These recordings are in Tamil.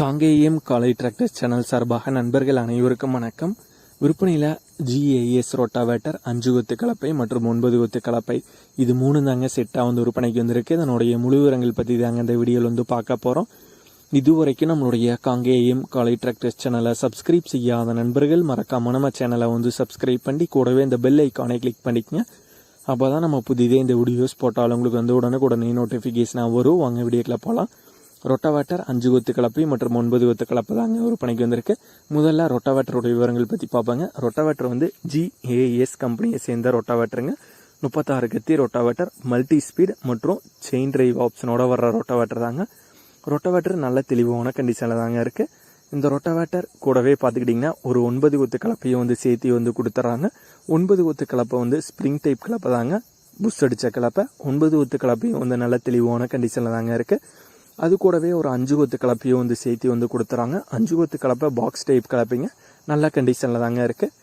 காங்கேயம் காலை டிராக்டர் சேனல் சார்பாக நண்பர்கள் அனைவருக்கும் வணக்கம். விற்பனையில் ஜிஏஎஸ் ரோட்டாவேட்டர் அஞ்சு கொத்து கலப்பை மற்றும் ஒன்பது கொத்து கலப்பை. இது மூணு தாங்க செட்டாக வந்து விற்பனைக்கு வந்திருக்கு. இதனுடைய முழு விவரங்கள் பற்றி தாங்க இந்த வீடியோவில் வந்து பார்க்க போகிறோம் இதுவரைக்கும் நம்மளுடைய காங்கேயம் காலை டிராக்டர்ஸ் சேனலை சப்ஸ்கிரைப் செய்யாத நண்பர்கள் மறக்காம நம்ம சேனலை வந்து சப்ஸ்கிரைப் பண்ணி கூடவே இந்த பெல் ஐக்கானை கிளிக் பண்ணிக்கங்க. அப்போ தான் நம்ம புதிதே இந்த வீடியோஸ் போட்டாலும் உங்களுக்கு வந்து உடனுக்குடனே நோட்டிஃபிகேஷனாக வரும். வாங்க வீடியோக்கில் போகலாம் ரொட்டவேட்டர் அஞ்சு கொத்து கலப்பை மற்றும் ஒன்பது கொத்து கலப்பை தாங்க விற்பனைக்கு வந்திருக்கு. முதல்ல ரொட்டவேட்டரோட விவரங்கள் பற்றி பார்ப்பாங்க. ரொட்டவேட்டர் வந்து ஜிஏஎஸ் கம்பெனியை சேர்ந்த ரொட்டவேட்டருங்க. முப்பத்தாறு கத்தி ரொட்டவேட்டர் மல்டி ஸ்பீட் மற்றும் செயின் டிரைவ் ஆப்ஷனோட வர்ற ரொட்டவேட்டர் தாங்க. ரொட்டவேட்டர் நல்ல தெளிவான கண்டிஷனில் தாங்க இருக்குது இந்த ரொட்டவேட்டர் கூடவே பார்த்துக்கிட்டிங்கன்னா ஒரு ஒன்பது கொத்து கலப்பையும் வந்து சேர்த்து வந்து கொடுத்துட்றாங்க ஒன்பது கொத்து கலப்பை வந்து ஸ்ப்ரிங் டைப் கலப்பை தாங்க. புஷ் அடித்த கலப்பை. ஒன்பது கொத்து கலப்பையும் வந்து நல்ல தெளிவான கண்டிஷனில் தாங்க இருக்குது அது கூடவே ஒரு அஞ்சு கொத்து கலப்பையும் வந்து சேர்த்து வந்து கொடுத்துறாங்க. அஞ்சு கொத்து கலப்பை பாக்ஸ் டைப் கலப்பைங்க. நல்ல கண்டிஷனில் தாங்க இருக்குது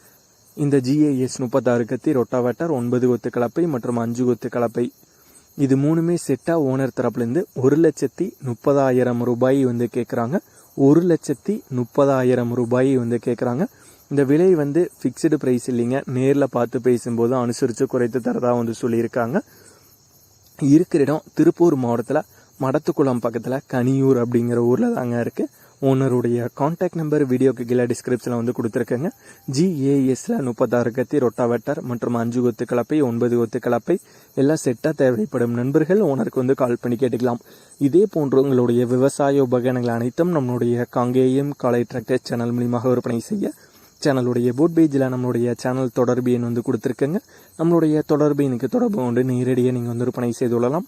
இந்த ஜிஏஎஸ் முப்பத்தாறு கத்தி ரொட்டாவேட்டர் ஒன்பது கொத்து கலப்பை மற்றும் அஞ்சு கொத்து கலப்பை. இது மூணுமே செட்டாக ஓனர் தரப்புலேருந்து ஒரு லட்சத்தி முப்பதாயிரம் ரூபாய் வந்து கேட்குறாங்க ஒரு லட்சத்தி முப்பதாயிரம் ரூபாய் வந்து கேட்குறாங்க இந்த விலை வந்து ஃபிக்ஸ்டு ப்ரைஸ் இல்லைங்க. நேரில் பார்த்து பேசும்போது அனுசரித்து குறைத்து தரதாக வந்து சொல்லியிருக்காங்க. இருக்கிற இடம் திருப்பூர் மாவட்டத்தில் மடத்துக்குளம் பக்கத்தில் கனியூர் அப்படிங்கிற ஊரில் தாங்க இருக்குது ஓனருடைய காண்டாக்ட் நம்பர் வீடியோக்கு கீழே டிஸ்கிரிப்ஷனில் வந்து கொடுத்துருக்கேங்க. ஜிஏஎஸ்ல முப்பத்தாறு கத்தி ரொட்டாவெட்டர் மற்றும் அஞ்சு கொத்து கலப்பை ஒன்பது கொத்து கலப்பை எல்லாம் செட்டாக தேவைப்படும். நண்பர்கள் ஓனருக்கு வந்து கால் பண்ணி கேட்டுக்கலாம். இதே போன்று உங்களுடைய விவசாய உபகரணங்கள் அனைத்தும் நம்மளுடைய காங்கேயம் காலை டிராக்டர் சேனல் மூலியமாக விற்பனை செய்ய சேனலுடைய போட் பேஜில் நம்மளுடைய சேனல் தொடர்பு எண் வந்து கொடுத்துருக்கேங்க. நம்மளுடைய தொடர்பு எண்ணுக்கு தொடர்பு கொண்டு நேரடியாக நீங்கள் வந்து விற்பனை செய்து கொள்ளலாம்.